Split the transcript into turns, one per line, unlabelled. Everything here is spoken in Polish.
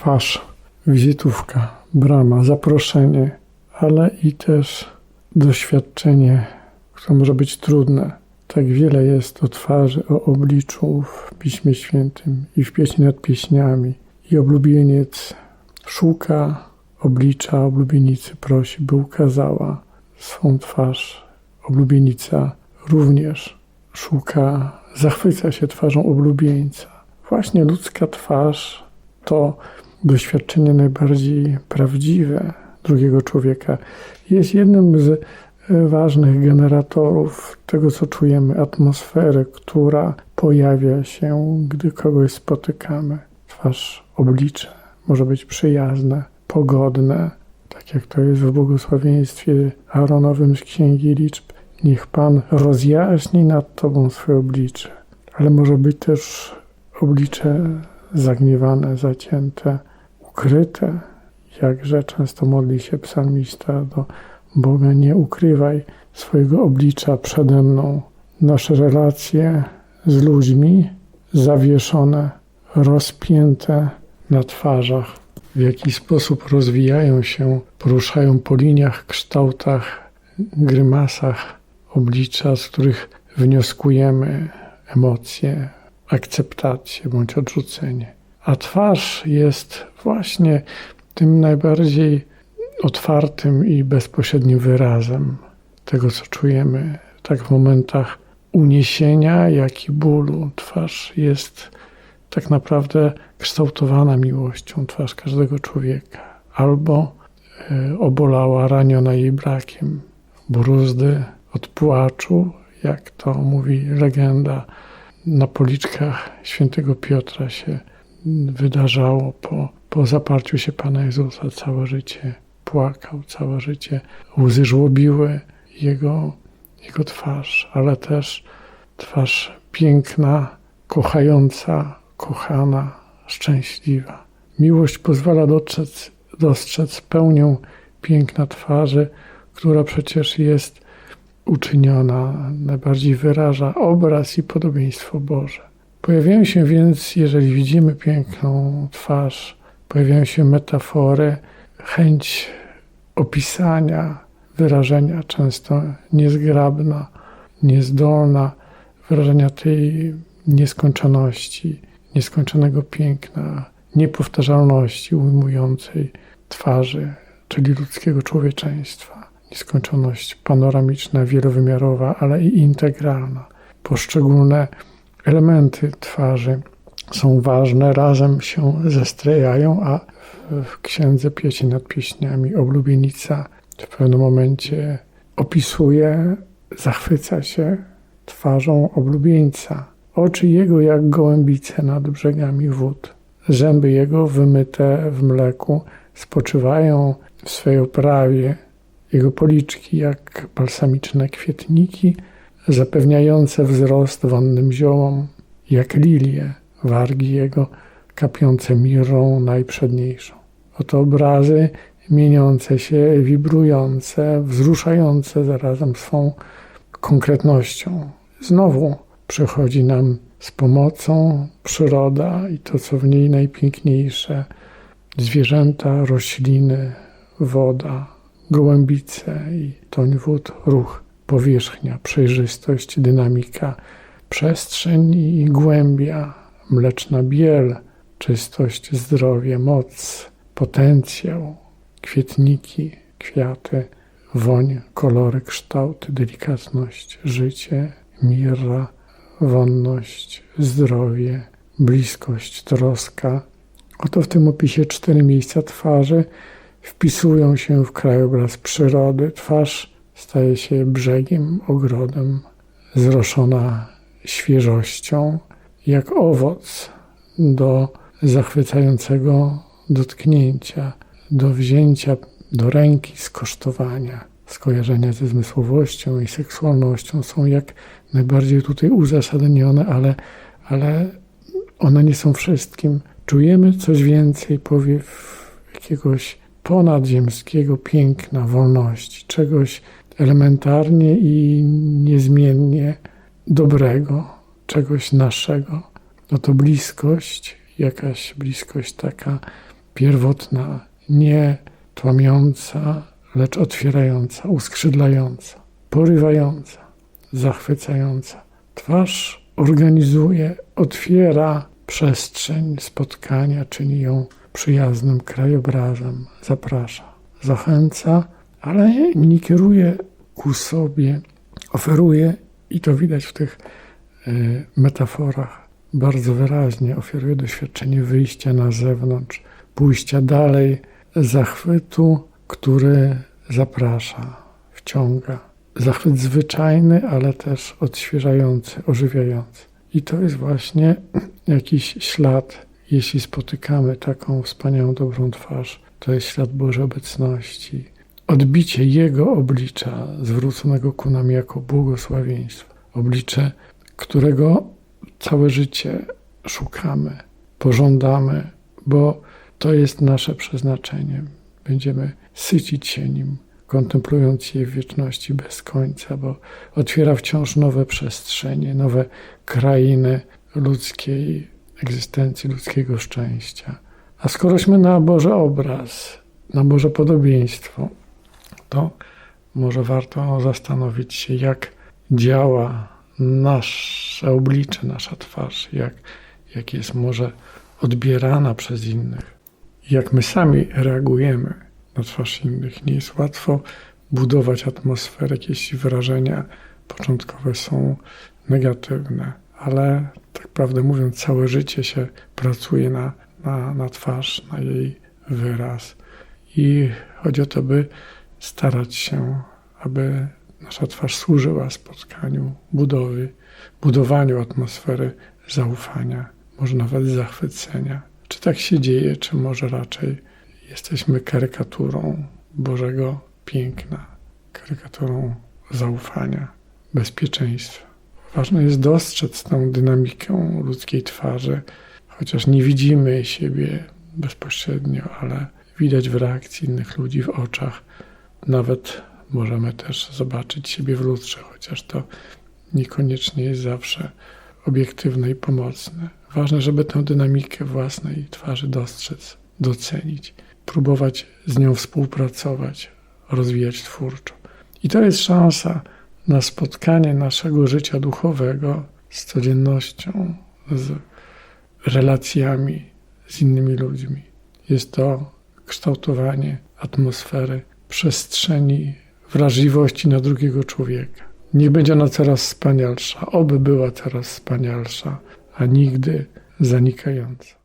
twarz, wizytówka, brama, zaproszenie, ale i też doświadczenie, które może być trudne. Tak wiele jest o twarzy, o obliczu w Piśmie Świętym i w pieśni nad pieśniami. I oblubieniec szuka oblicza, oblubienicy prosi, by ukazała swą twarz. Oblubienica również szuka, zachwyca się twarzą oblubieńca. Właśnie ludzka twarz to doświadczenie najbardziej prawdziwe drugiego człowieka. Jest jednym z ważnych generatorów tego, co czujemy, atmosfery, która pojawia się, gdy kogoś spotykamy. Twarz, oblicze może być przyjazne, pogodne, tak jak to jest w błogosławieństwie Aaronowym z Księgi Liczb. Niech Pan rozjaśni nad Tobą swoje oblicze, ale może być też oblicze zagniewane, zacięte, ukryte, jakże często modli się psalmista do Boga, nie ukrywaj swojego oblicza przede mną. Nasze relacje z ludźmi zawieszone, rozpięte na twarzach, w jaki sposób rozwijają się, poruszają po liniach, kształtach, grymasach oblicza, z których wnioskujemy emocje, akceptację bądź odrzucenie. A twarz jest właśnie tym najbardziej otwartym i bezpośrednim wyrazem tego, co czujemy. Tak w momentach uniesienia, jak i bólu. Twarz jest tak naprawdę kształtowana miłością, twarz każdego człowieka. Albo e, obolała, raniona jej brakiem. Bruzdy od płaczu, jak to mówi legenda, na policzkach świętego Piotra się wydarzało po, po zaparciu się Pana Jezusa. Całe życie płakał, całe życie łzy żłobiły jego, jego twarz, ale też twarz piękna, kochająca, kochana, szczęśliwa. Miłość pozwala dostrzec, dostrzec pełnią piękna twarzy, która przecież jest uczyniona, najbardziej wyraża obraz i podobieństwo Boże. Pojawiają się więc, jeżeli widzimy piękną twarz, pojawiają się metafory, chęć opisania, wyrażenia często niezgrabna, niezdolna, wyrażenia tej nieskończoności, nieskończonego piękna, niepowtarzalności ujmującej twarzy, czyli ludzkiego człowieczeństwa. Nieskończoność panoramiczna, wielowymiarowa, ale i integralna. Poszczególne elementy twarzy są ważne, razem się zestrejają, a w księdze Pieśni nad Pieśniami oblubienica w pewnym momencie opisuje, zachwyca się twarzą oblubieńca. Oczy jego jak gołębice nad brzegami wód. Zęby jego wymyte w mleku spoczywają w swej oprawie. Jego policzki jak balsamiczne kwietniki, zapewniające wzrost wonnym ziołom, jak lilie, wargi jego kapiące mirą najprzedniejszą. Oto obrazy mieniące się, wibrujące, wzruszające zarazem swą konkretnością. Znowu przychodzi nam z pomocą przyroda i to, co w niej najpiękniejsze zwierzęta, rośliny, woda, gołębice i toń wód, ruch, powierzchnia, przejrzystość, dynamika, przestrzeń i głębia, mleczna biel, czystość, zdrowie, moc, potencjał, kwietniki, kwiaty, woń, kolory, kształty, delikatność, życie, mirra, wonność, zdrowie, bliskość, troska. Oto w tym opisie cztery miejsca twarzy wpisują się w krajobraz przyrody. Twarz staje się brzegiem, ogrodem, zroszona świeżością, jak owoc do zachwycającego dotknięcia, do wzięcia do ręki, skosztowania. Skojarzenia ze zmysłowością i seksualnością są jak najbardziej tutaj uzasadnione, ale, ale one nie są wszystkim. Czujemy coś więcej, powiew jakiegoś ponadziemskiego piękna, wolności, czegoś elementarnie i niezmiennie dobrego, czegoś naszego. No to bliskość, jakaś bliskość taka pierwotna, nie tłamiąca, lecz otwierająca, uskrzydlająca, porywająca, zachwycająca. Twarz organizuje, otwiera przestrzeń spotkania, czyni ją przyjaznym krajobrazem, zaprasza, zachęca, ale nie kieruje ku sobie, oferuje i to widać w tych e, metaforach bardzo wyraźnie, oferuje doświadczenie wyjścia na zewnątrz, pójścia dalej, zachwytu, który zaprasza, wciąga. Zachwyt zwyczajny, ale też odświeżający, ożywiający. I to jest właśnie jakiś ślad, jeśli spotykamy taką wspaniałą, dobrą twarz, to jest ślad Bożej obecności, odbicie Jego oblicza zwróconego ku nam jako błogosławieństwo. Oblicze, którego całe życie szukamy, pożądamy, bo to jest nasze przeznaczenie. Będziemy sycić się nim, kontemplując je w wieczności bez końca, bo otwiera wciąż nowe przestrzenie, nowe krainy ludzkiej egzystencji, ludzkiego szczęścia. A skorośmy na Boży obraz, na Boże podobieństwo, to może warto zastanowić się, jak działa nasze oblicze, nasza twarz, jak, jak jest może odbierana przez innych, jak my sami reagujemy na twarz innych. Nie jest łatwo budować atmosferę, jeśli wyrażenia początkowe są negatywne, ale tak prawdę mówiąc, całe życie się pracuje na, na, na twarz, na jej wyraz. I chodzi o to, by starać się, aby nasza twarz służyła spotkaniu, budowy, budowaniu atmosfery zaufania, może nawet zachwycenia. Czy tak się dzieje, czy może raczej jesteśmy karykaturą Bożego piękna, karykaturą zaufania, bezpieczeństwa. Ważne jest dostrzec tą dynamikę ludzkiej twarzy, chociaż nie widzimy siebie bezpośrednio, ale widać w reakcji innych ludzi, w oczach. Nawet możemy też zobaczyć siebie w lustrze, chociaż to niekoniecznie jest zawsze obiektywne i pomocne. Ważne, żeby tę dynamikę własnej twarzy dostrzec, docenić, próbować z nią współpracować, rozwijać twórczo. I to jest szansa na spotkanie naszego życia duchowego z codziennością, z relacjami z innymi ludźmi. Jest to kształtowanie atmosfery, przestrzeni wrażliwości na drugiego człowieka. Niech będzie ona coraz wspanialsza, oby była coraz wspanialsza, a nigdy zanikająca.